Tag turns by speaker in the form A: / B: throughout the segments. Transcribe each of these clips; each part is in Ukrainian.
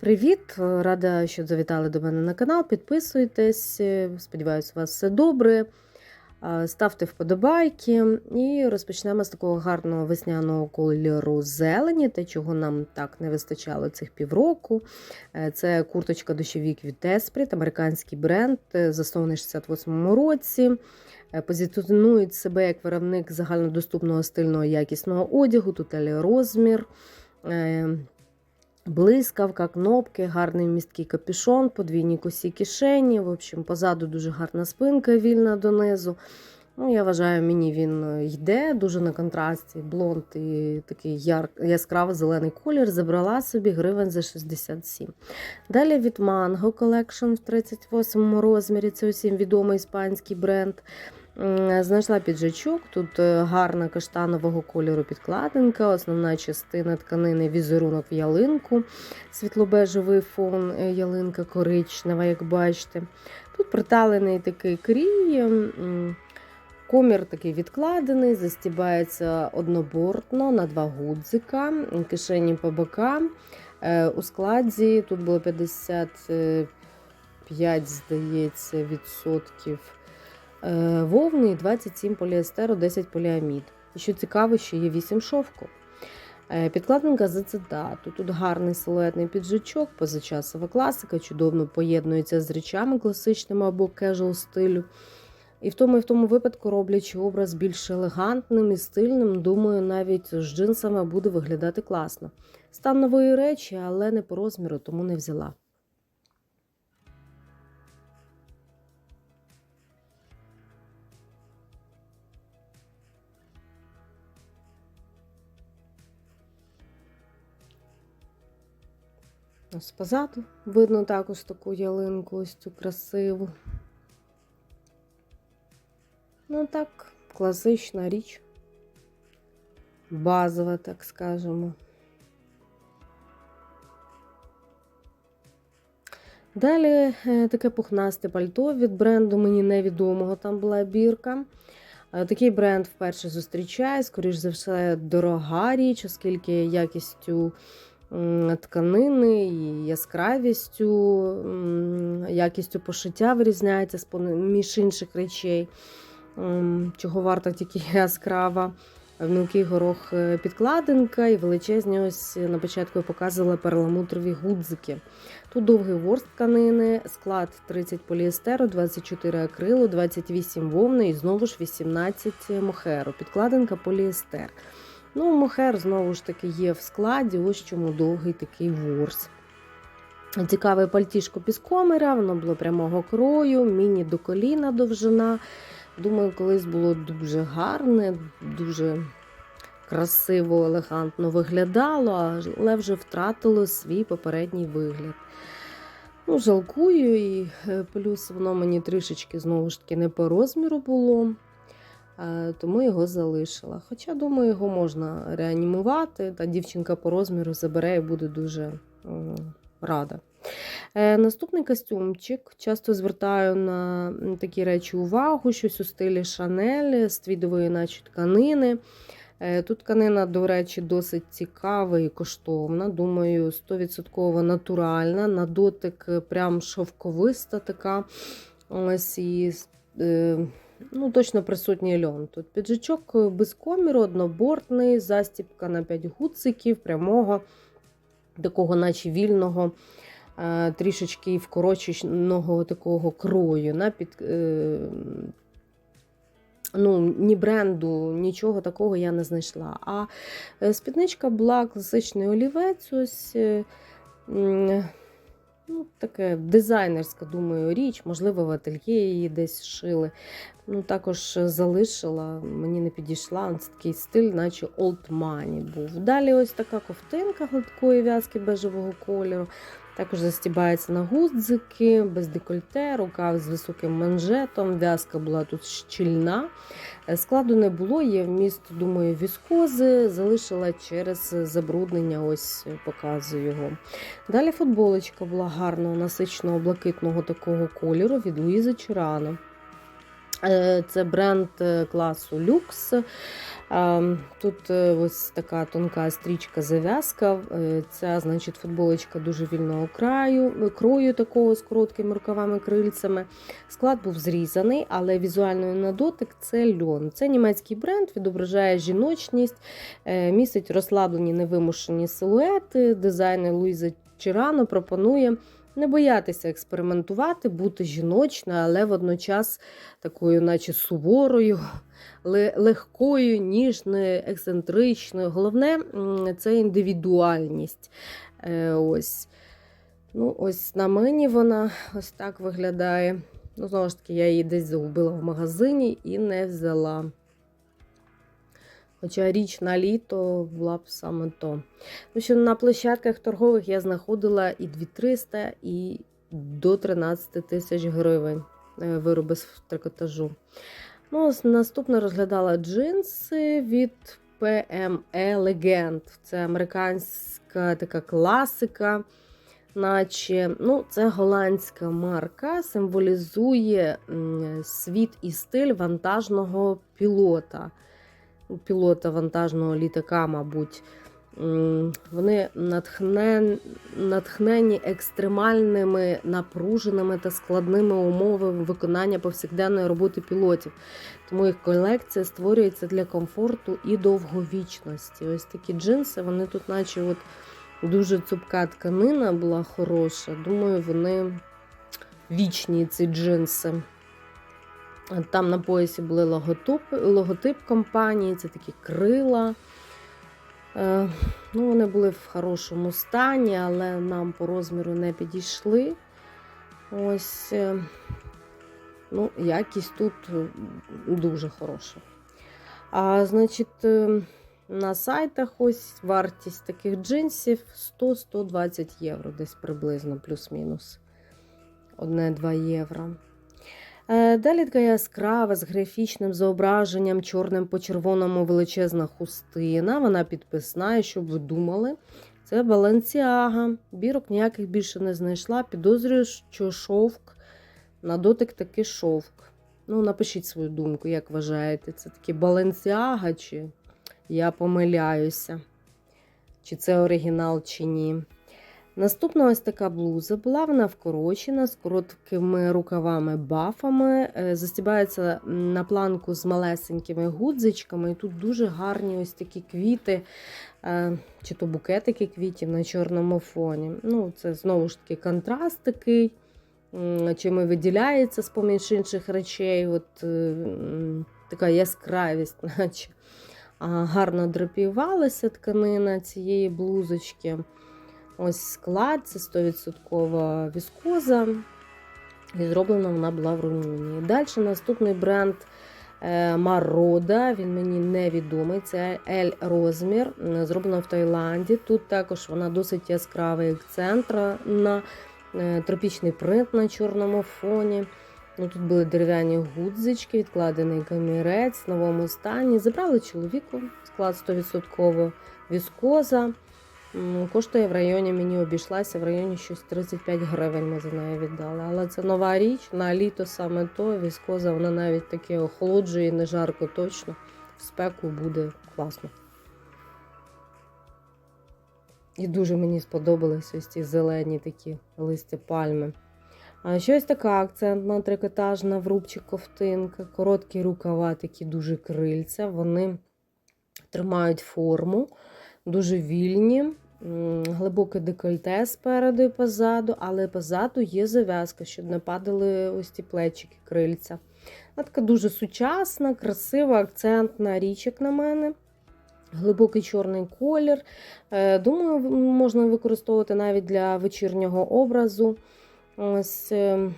A: Привіт! Рада, що завітали до мене на канал. Підписуйтесь. Сподіваюсь, у вас все добре. Ставте вподобайки і розпочнемо з такого гарного весняного кольору зелені, те, чого нам так не вистачало цих півроку. Е, Це курточка дощовік від Esprit, американський бренд, е, заснований в 68-му році. Е, Позиціонують себе як виробник загальнодоступного стильного якісного одягу, тут розмір. Блискавка, кнопки, гарний місткий капюшон, подвійні косі кишені. В общем, позаду дуже гарна спинка вільна донизу. Ну, Я вважаю, мені він е, йде дуже на контрасті. Блонд і такий яр... яскравий зелений колір. Забрала собі гривень за 67. Далі від Mango Collection в 38 розмірі. Це усім відомий іспанський бренд. М, Знайшла піджачок. Тут е, гарна каштанового кольору підкладинка, основна частина тканини візерунок в ялинку, світлобежевий фон, е, ялинка коричнева, як бачите. Тут приталений такий крій, комір такий відкладений, застібається однобортно на два гудзика, кишені по бокам. Е, У складі тут було 55, здається, відсотків е, вовни і 27 поліестеру, 10 поліамід. І що цікаво, що є 8 шовку. Е, Підкладинка за цитату. Тут гарний силуетний піджачок, позачасова класика, чудово поєднується з речами класичними або кежуал стилю. І в тому і в тому випадку, роблячи образ більш елегантним і стильним, думаю, навіть з джинсами буде виглядати класно. Стан нової речі, але не по розміру, тому не взяла. Ось позаду видно також таку ялинку, ось цю красиву. Ну так, класична річ. Базова, так скажемо. Далі е, таке пухнасте пальто від бренду мені невідомого, там була бірка. Е, Такий бренд вперше зустрічає, скоріш за все, дорога річ, оскільки якістю тканини і яскравістю, якістю пошиття вирізняється між інших речей, чого варта тільки яскрава. Мілкий горох е, підкладинка і величезні ось на початку я показувала перламутрові гудзики. Тут довгий ворс тканини, склад 30 поліестеру, 24 акрилу, 28 вовни і знову ж 18 мохеру. Підкладинка поліестер. Ну, мохер знову ж таки є в складі, ось чому довгий такий ворс. Цікаве пальтішко піскомера, воно було прямого крою, міні до коліна довжина. Думаю, колись було дуже гарне, дуже красиво, елегантно виглядало, але вже втратило свій попередній вигляд. Ну, жалкую, і е, плюс воно мені трішечки знову ж таки не по розміру було, тому його залишила. Хоча, думаю, його можна реанімувати, та дівчинка по розміру забере і буде дуже рада. Е, Наступний костюмчик. Часто звертаю на такі речі увагу, щось у стилі Шанель з твідової, наче тканини. Е, Тут тканина, до речі, досить цікава і коштовна. Думаю, 100% натуральна. На дотик е, прям шовковиста така. Ось і е, ну, точно присутній льон. Тут піджачок е, без коміру, однобортний, застібка на 5 гудзиків, прямого, такого, наче вільного. е, Трішечки вкороченого такого крою. На під, е, ну, ні бренду, нічого такого я не знайшла. А спідничка була класичний олівець. ось, ну, таке дизайнерська, думаю, річ, можливо, в ательє її десь шили. Ну, також залишила, мені не підійшла. Це такий стиль, наче old money був. Далі ось така ковтинка гладкої в'язки бежевого кольору. Також застібається на гудзики, без декольте, рукав з високим манжетом. В'язка була тут щільна. Е, Складу не було, є вміст, думаю, віскози. Залишила через забруднення, ось е, показую його. Далі футболочка була гарного, насиченого, блакитного такого кольору від Луїзи Чурано. Е, Це бренд е, класу люкс. Е, Тут ось така тонка стрічка зав'язка. Е, Ця, значить, футболочка дуже вільного краю, крою такого з короткими рукавами крильцями. Склад був зрізаний, але візуально на дотик це льон. Це німецький бренд, відображає жіночність, містить розслаблені невимушені силуети. Дизайнер Луїза Чирано пропонує не боятися експериментувати, бути жіночною, але водночас такою, наче суворою, легкою, ніжною, ексцентричною. Головне це індивідуальність. Е, Ось. Ну, ось на мені вона ось так виглядає. Ну, знову ж таки, я її десь загубила в магазині і не взяла. Хоча річ на літо була б саме то. Тому що на площадках торгових я знаходила і 2300, і до 13 тисяч гривень е, вироби з трикотажу. Ну, ось наступне розглядала джинси від PME Legend. Це американська така класика. Наче ну, це голландська марка, символізує світ і стиль вантажного пілота. Пілота вантажного літака, мабуть. Вони натхнен... натхнені екстремальними, напруженими та складними умовами виконання повсякденної роботи пілотів. Тому їх колекція створюється для комфорту і довговічності. Ось такі джинси, вони тут, наче от дуже цупка тканина була хороша. Думаю, вони вічні ці джинси. Там на поясі були логотип, логотип компанії, це такі крила. Е, ну, вони були в хорошому стані, але нам по розміру не підійшли. Ось, е, ну, якість тут е, дуже хороша. А значить, на сайтах ось вартість таких джинсів 100-120 євро, десь приблизно, плюс-мінус. Одне-два євро. Е, Далі така яскрава з графічним зображенням, чорним по червоному величезна хустина. Вона підписна, і щоб ви думали. Це Баленсіага. Бірок ніяких більше не знайшла. Підозрюю, що шовк на дотик таки шовк. Ну, напишіть свою думку, як вважаєте, це таки Баленсіага, чи я помиляюся, чи це оригінал, чи ні. Наступна ось така блуза була, вона вкорочена з короткими рукавами бафами. е, Застібається на планку з малесенькими гудзичками. І тут дуже гарні ось такі квіти, е, чи то букетики квітів на чорному фоні. Ну, Це знову ж таки контраст такий, чим і виділяється з поміж інших речей. От е, така яскравість, наче. Гарно драпівалася тканина цієї блузочки. Ось склад, це 100% віскоза. І зроблена вона була в Румунії. Далі наступний бренд е, Марода. Він мені невідомий. Це L розмір. Зроблена в Таїланді. Тут також вона досить яскравий акцент на е, тропічний принт на чорному фоні. Ну, Тут були дерев'яні гудзички, відкладений камірець в новому стані. Забрали чоловіку, склад 100% віскоза. Коштує в районі, мені обійшлася в районі щось 35 гривень ми за неї віддали. Але це нова річ, на літо саме то, віскоза, вона навіть таке охолоджує, не жарко точно. В спеку буде класно. І дуже мені сподобались ось ці зелені такі листя пальми. А щось така акцентна трикотажна в рубчик ковтинка, короткі рукава, такі дуже крильця. Вони тримають форму, дуже вільні, глибоке декольте спереду і позаду, але позаду є зав'язка, щоб не падали ось ці плечики крильця. Така дуже сучасна, красива, акцентна річ, на мене. Глибокий чорний колір. Е, Думаю, можна використовувати навіть для вечірнього образу. Ось е,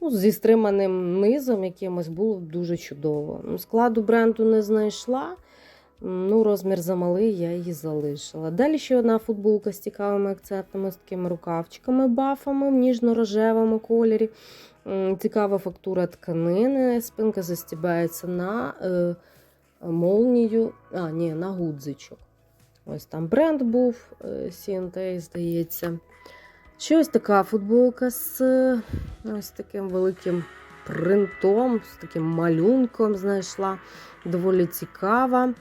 A: ну, зі стриманим низом якимось було б дуже чудово. Складу бренду не знайшла. Ну, розмір замалий, я її залишила. Далі ще одна футболка з цікавими акцентами, з такими рукавчиками, бафами в ніжно-рожевому кольорі. Цікава фактура тканини. Спинка застібається на е, молнію, а, ні, на гудзичок. Ось там бренд був е, CNT, здається. Ще ось така футболка з е, ось таким великим принтом, з таким малюнком знайшла. Доволі цікава.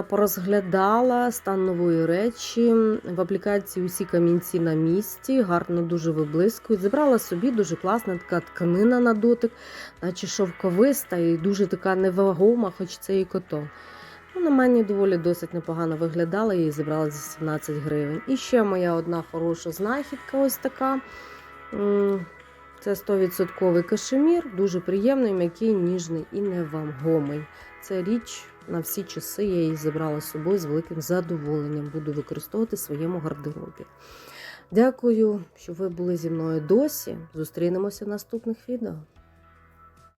A: Порозглядала стан нової речі. В аплікації усі камінці на місці, гарно дуже виблискують. Забрала собі дуже класна така тканина на дотик, наче шовковиста і дуже така невагома, хоч це і котон. Ну, на мені доволі досить непогано виглядала, її зібрала за 17 гривень. І ще моя одна хороша знахідка, ось така. Це 100% кашемір, дуже приємний, м'який, ніжний і невагомий. Це річ на всі часи. Я її забрала з собою з великим задоволенням. Буду використовувати в своєму гардеробі. Дякую, що ви були зі мною досі. Зустрінемося в наступних відео.